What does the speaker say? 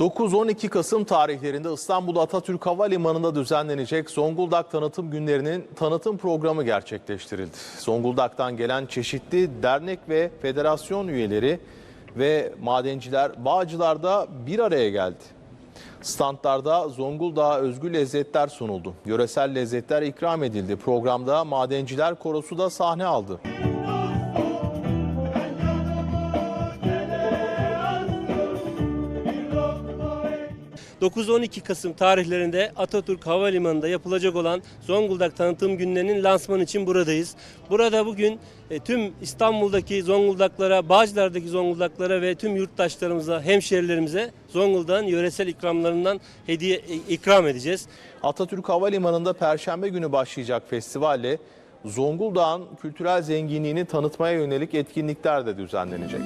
9-12 Kasım tarihlerinde İstanbul Atatürk Havalimanı'nda düzenlenecek Zonguldak Tanıtım Günleri'nin tanıtım programı gerçekleştirildi. Zonguldak'tan gelen çeşitli dernek ve federasyon üyeleri ve madenciler Bağcılar'da bir araya geldi. Standlarda Zonguldak'a özgü lezzetler sunuldu. Yöresel lezzetler ikram edildi. Programda Madenciler Korosu da sahne aldı. 9-12 Kasım tarihlerinde Atatürk Havalimanı'nda yapılacak olan Zonguldak Tanıtım Günlerinin lansmanı için buradayız. Burada bugün e, tüm İstanbul'daki Zonguldaklara, Bağcılar'daki Zonguldaklara ve tüm yurttaşlarımıza, hemşerilerimize Zonguldak'ın yöresel ikramlarından hediye e, ikram edeceğiz. Atatürk Havalimanı'nda Perşembe günü başlayacak festivalle Zonguldak'ın kültürel zenginliğini tanıtmaya yönelik etkinlikler de düzenlenecek.